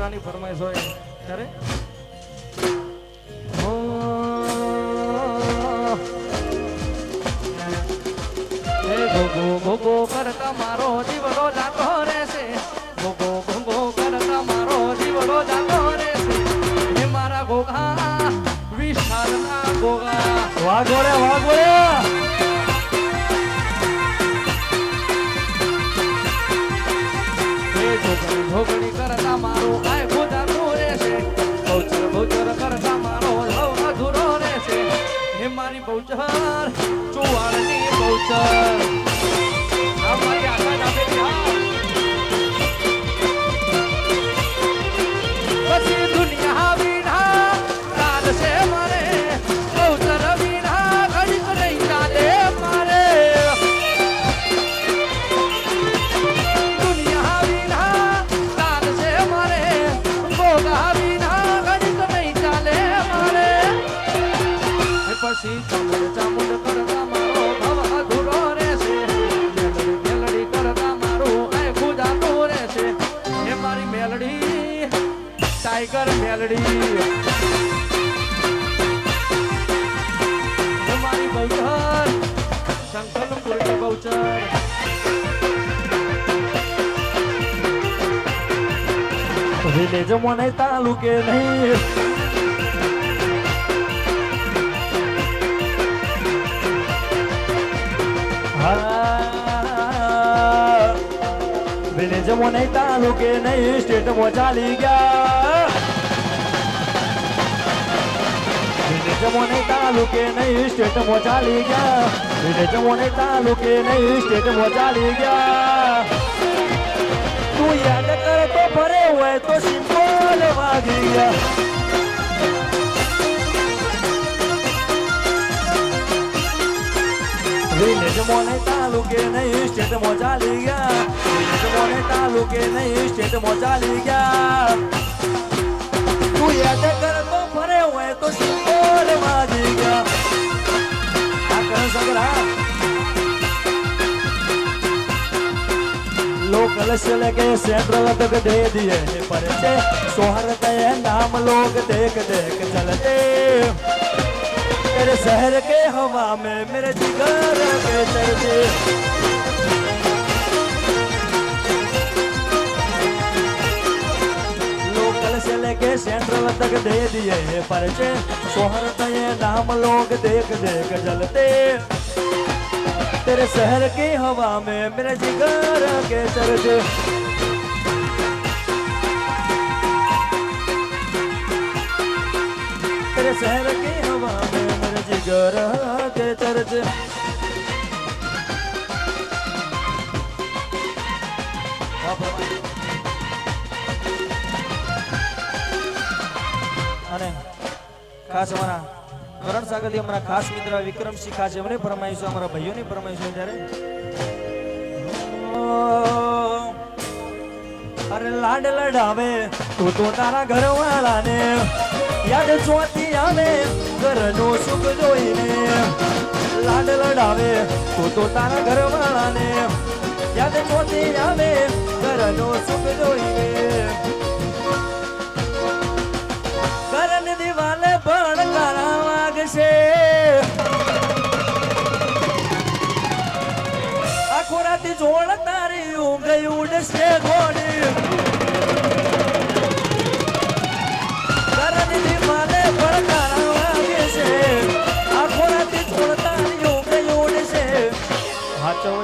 દીકરાની ફરમાઈશ હોય. ત્યારે? ગોગો ગોગો કરતા મારો જીવડો જાતો રહેશે. ગોગો કરતા મારો ગોગા વિશાલના ગોગા. વાહ ગોળ્યા જોગણી કરતા મારો આય ખોદાતું રહેશે. ભૌચર ભૌચર કરતા મારો લવ અધૂરો રહેશે. હે મારી ભૌચર ચુવાડની બહુચર મને તાલુકે નહીં. વિલેજ મને તાલુકે નહીં, સ્ટેટમાં ચાલી ગયા. વિલેજ તાલુકે નહીં, સ્ટેટમાં ચાલી ગયા. વિલેજ તાલુકે નહીં, સ્ટેટમાં ચાલી ગયા. તું યાદ કર તો ભરે હોય તો સિમ્પલ વાગી ગયા વિલેજ મોને તાલુકે નહીં સ્ટેટમાં ચાલી ગયા મોને તાલુકે નહીં સ્ટેટમાં ચાલી ગયા તું યાદ કર તો ફરે હોય તો સિમ્પલ વાગી ગયા આ કર સગરા लोकल से लगे सेंट्रल तक दे दिए हैं पर्चे सोहरते नाम लोग देख देख चलते। तेरे शहर के हवा में मेरे जिगर के चलते लोकल से लेके सेंट्रल तक दे दिए हैं पर्चे सोहरते हैं नाम लोग देख देख जलते तेरे शहर की हवा में मेरे जिगर के चर्चे तेरे शहर की हवा में मेरे जिगर के चर्चे અને ખાસ અમારા કરણ સાગરથી અમારા ખાસ મિત્ર વિક્રમસિંહ ખાસ એમને ફરમાઈશું અમારા ભાઈઓની ફરમાઈશું ત્યારે અરે લાડ લડાવે તું તો તારા ઘરવાળાને. યાદ ચોથી આવે, ઘરનું સુખ જોઈને. લાડ લડાવે તું તો તારા ઘરવાળાને. યાદ ચોથી આવે, ઘરનો સુખ જોઈને.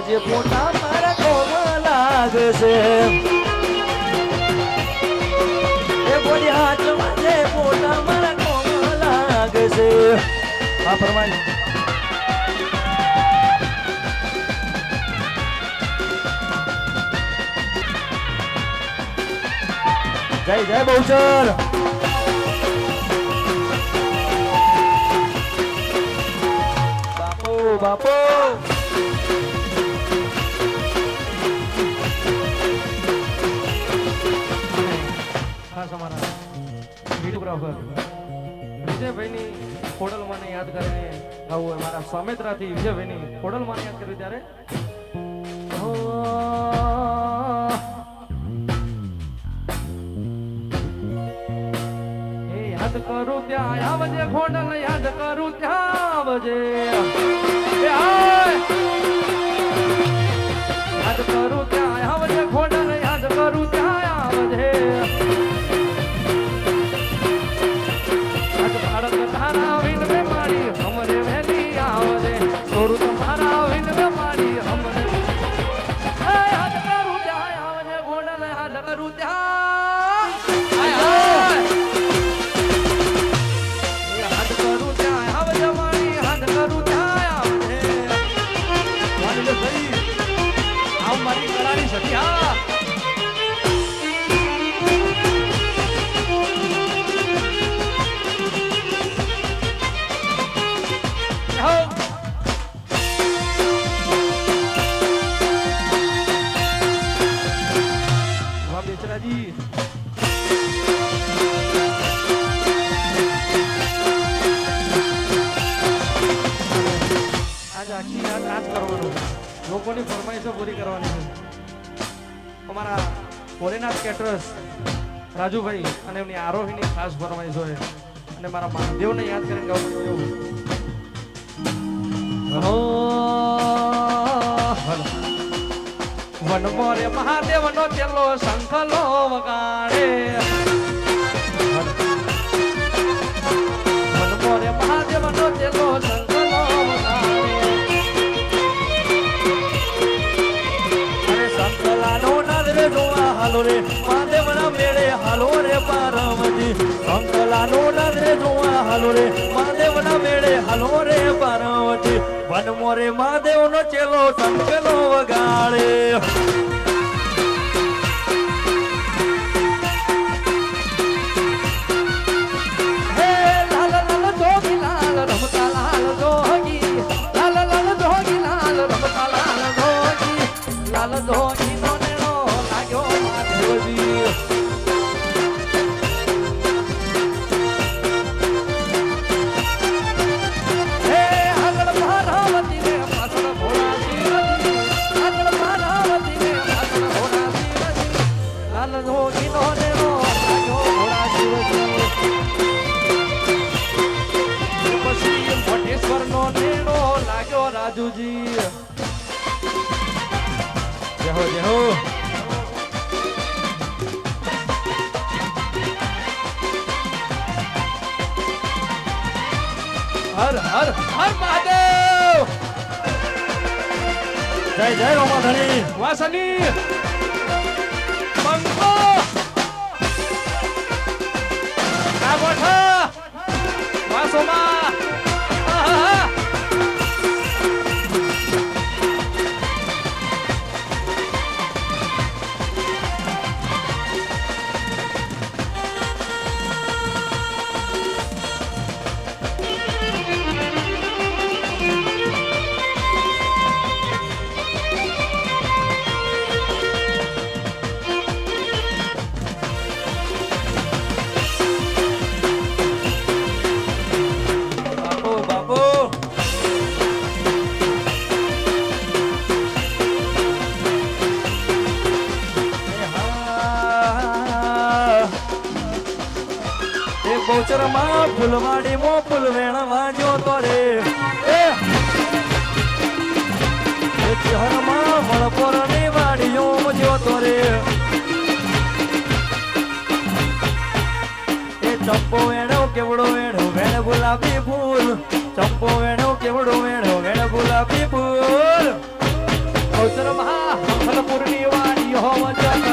જે ફોટા મારા કોમ લાગશે એ બોલી હાથમાં જે મોટા મારા કોમ લાગશે આ ફરમાય જય જય બહુચર. બાપો બાપો. અમારા વિડીયોગ્રાફર વિજયભાઈની ખોડલમાને યાદ કરીને આવું મારા સ્વામેત્રાથી વિજયભાઈની ખોડલમાને યાદ કર્યું ત્યારે કરું ત્યાં આવજે, ખોડલ યાદ કરું ત્યાં આવજે. યાદ કરું ત્યાં આયા આવજે, ખોડલ યાદ કરું ત્યાં રાસ ફરમાઈ જોઈએ અને મારા મહાદેવને યાદ કરીને ગાવું જોઈએ વનમોરે મહાદેવનો ચેલો શંખલો વગાડે. કાનોડા રે જોવા હાલો રે, મહાદેવના મેળે હાલો રે પાર્વતી. વનમો રે મહાદેવનો ચેલો સંકેલો વગાડે. લાલ ધોની ગોચરમાં ફૂલવાડી મો ફૂલ વેણવા જોતો રે. એ! ચહરમાં વણપોરની વાડીઓ રે. એ ચંપો વેણો, કેવડો વેણો, વેણ ગુલાબી ફૂલ. ચંપો વેણો, કેવડો ગુલાબી ફૂલ. ગોચરમાં ફૂલપુરની વાડીઓ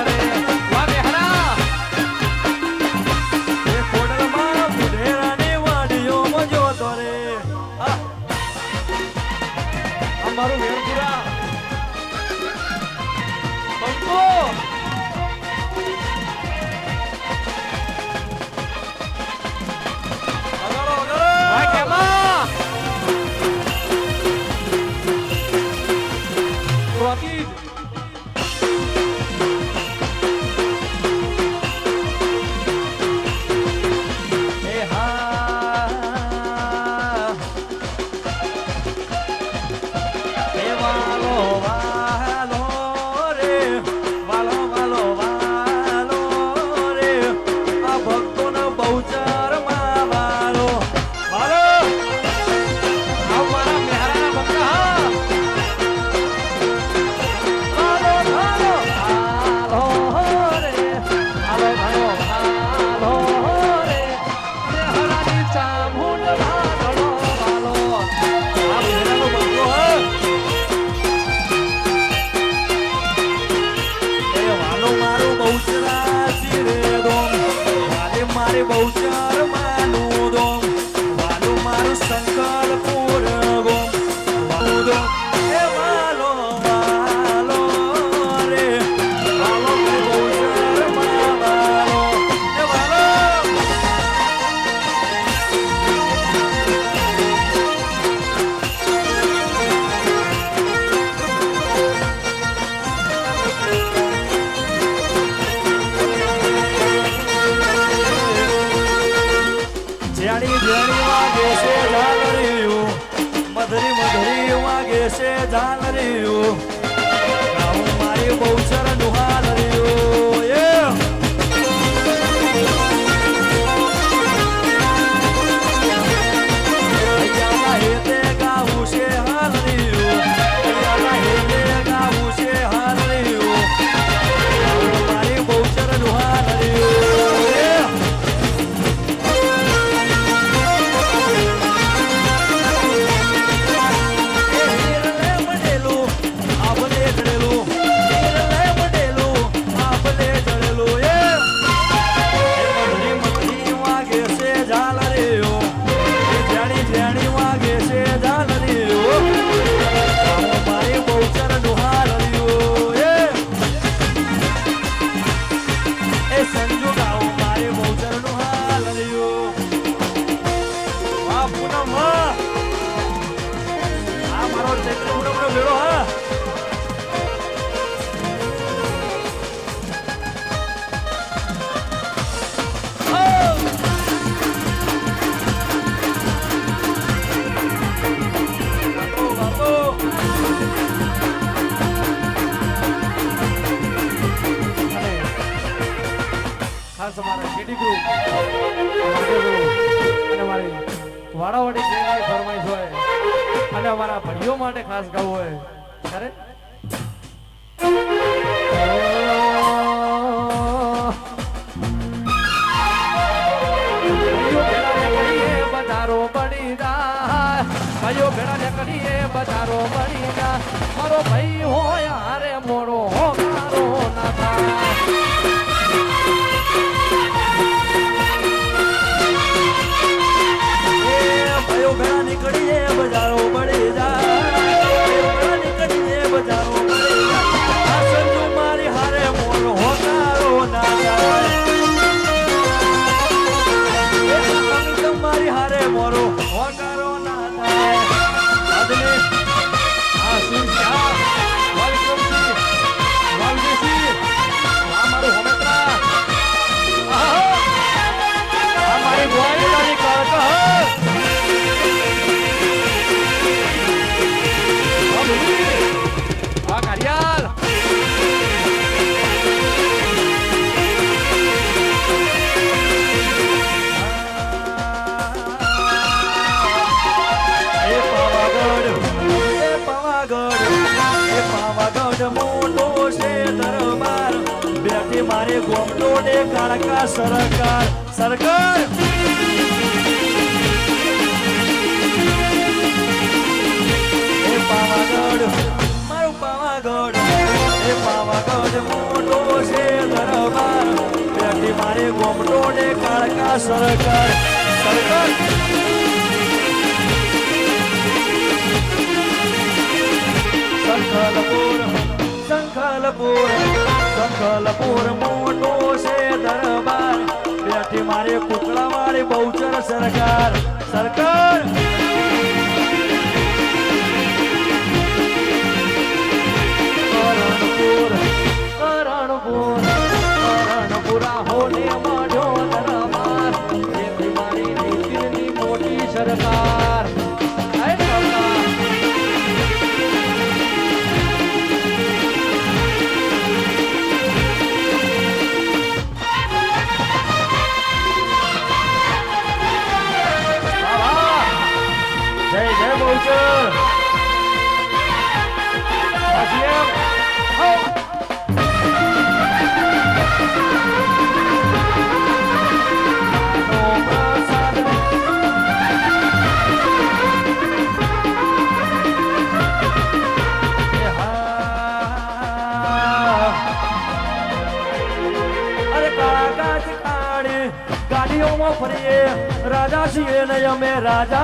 ચાલ રે ઓ ઘડીએ બજારો બની ના મારો ભાઈ હોય મારે ગોમડો સરકાર? સરકાર? પાવાગઢ. મારું પાવાગઢ. એ પાવાગઢ મોટો છે દરબાર. ત્યાંથી મારે ગોમટો ને કાળકા સરકાર. સરકાર. સંખલપુર સંખલપુર સંખલપુર મોટો છે દરબાર. ત્યાંથી મારે કુકડા મારી બહુચર સરકાર. સરકાર.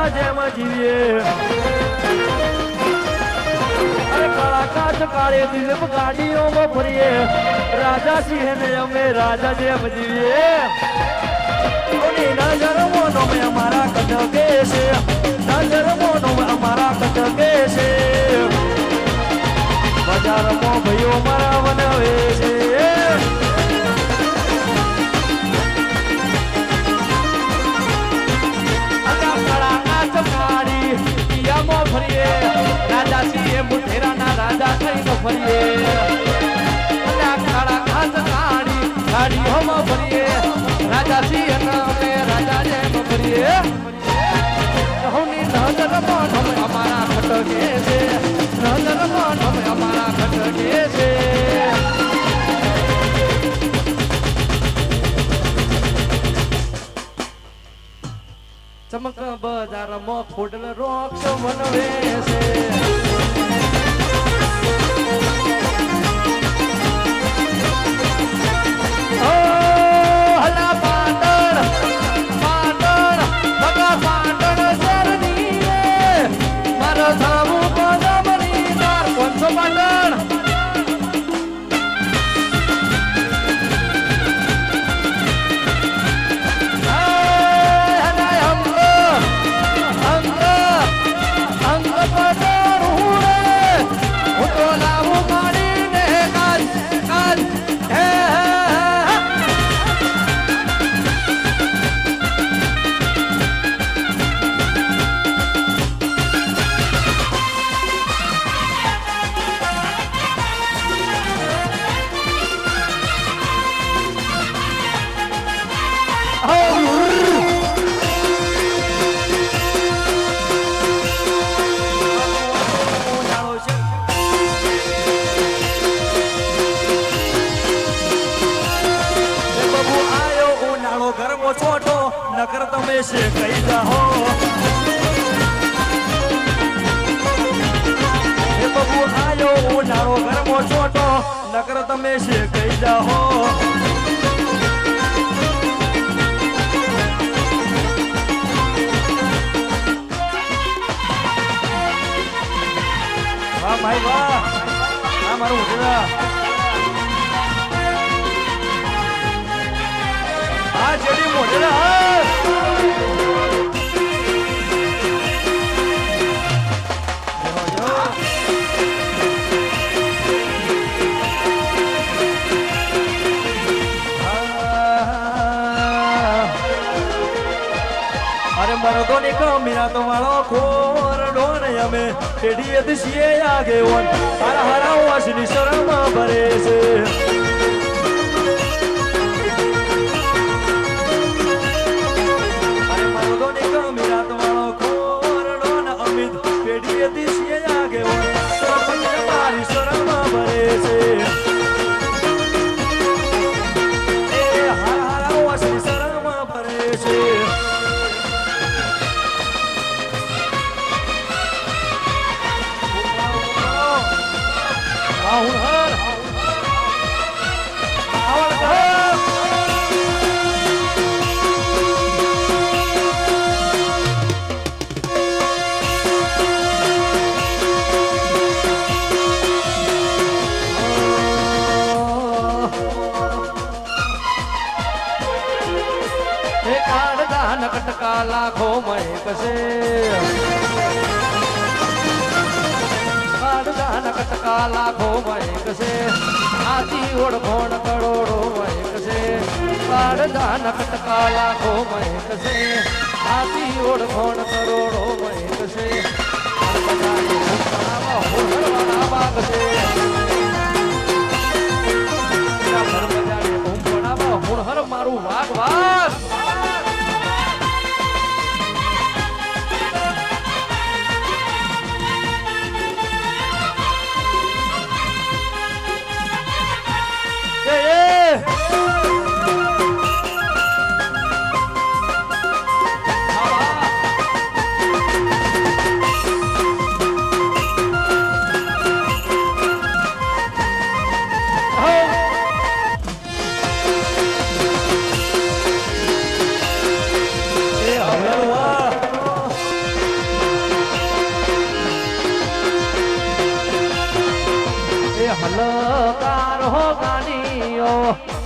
જેમ જીવીએ. કાળે દિલીપ ગાડીઓમાં ફરીએ. રાજા સિંહ ને અમે રાજા જેમ જીવીએ. નજર મોનો મેં અમારા કટકે છે. નજર મોનો અમારા કટકે છે. બજારમાં ભાઈઓ મારા બનાવે છે. રાજા છીએ મુઠેરાના રાજા થઈને ફરીએ. કાળા ખાસ કાળી ગાડીઓમાં ફરીએ રાજા ને અમે રાજા જેમ ફરીએ હોની નજર મોઢમ અમારા ખટકે છે. નજર મોઢમ અમારા ખટકે છે. ચમક બજારમાં ફૂડલ રોક્ષ વનવે છે. તમે છે કહી બબુ આયો ઉનાળો ગરમો છોટો નકર તમે છે કઈ જાહો વાહ ભાઈ વાહ આ મારું ઉઠેલા આ જેડી મોઢેલા હા મરદો તમારો ખોર ડોન અમે ટેઢીએ દિશીએ આગે વન. હારા હારા વાસની શરમ ભરે છે. નકટકા લાખો મય કશે કાળજા નકટકા લાખો મય કશે આથી ઓળખોણ કરોડો મય કશે કાળજા નકટકા લાખો મય કશે આથી ઓળખોણ કરોડો મય કશે બધાને ભૂખણામાં હોળવાના માગશે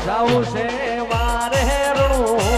જાઉં છે વારે રણું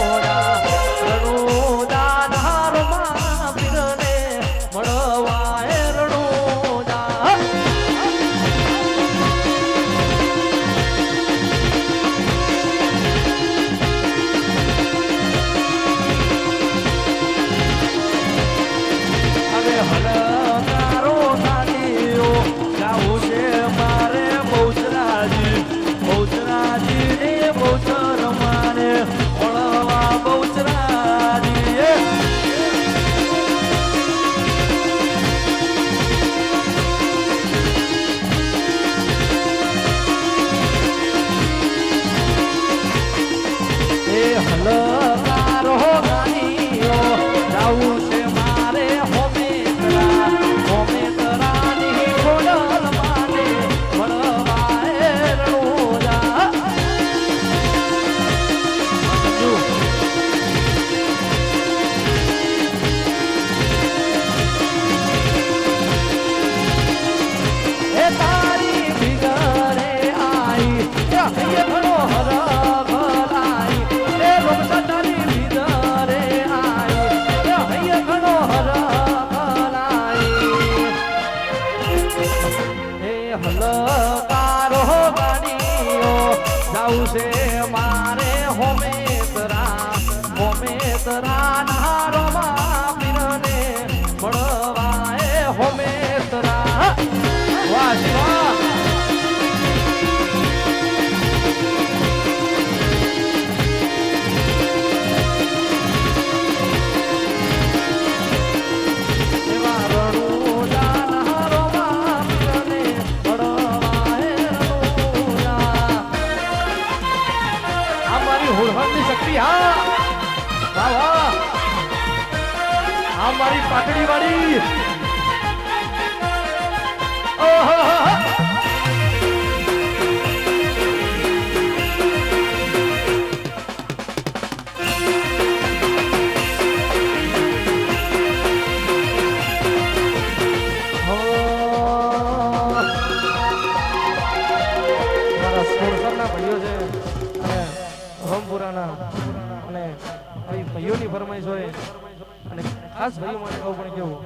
ખાસ ભાઈઓ માટે કહું પણ કેવું.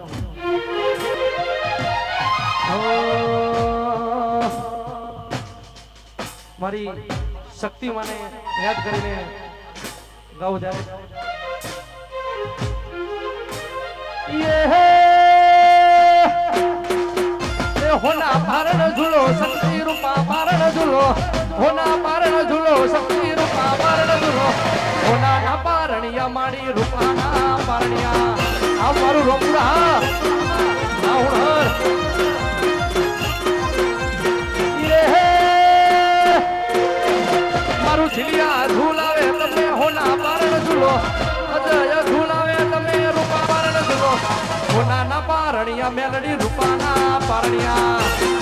મારી શક્તિ મને યાદ કરીને ગાવું જાય હોના પારણ ઝૂલો, શક્તિ રૂપા પારણ ઝૂલો. હોના પારણ ઝૂલો, શક્તિ રૂપા પારણ ઝૂલો. હોના ના પારણિયા માડી રૂપાના પારણિયા. આ મારું રોપડા આ હુણર યે મારું ઝીલિયા ઝૂલાવે તમે હોના પારણ ઝૂલો પારણ ઝૂલો હોના ના પારણિયા, મેલડી રૂપાના પારણિયા.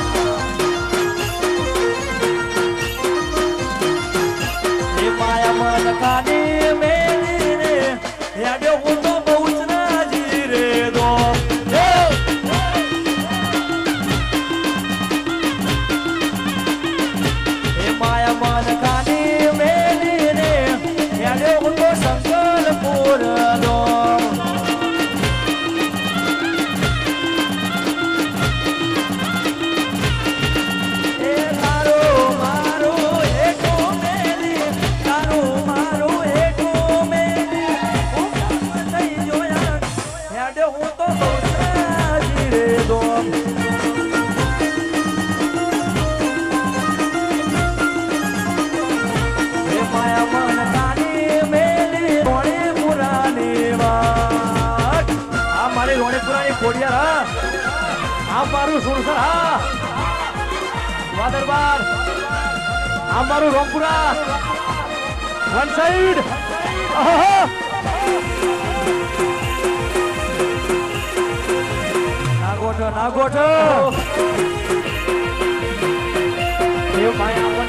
મારું રોમપુરા વન સાઈડ નાગોઠ નાગોઠ એ માયા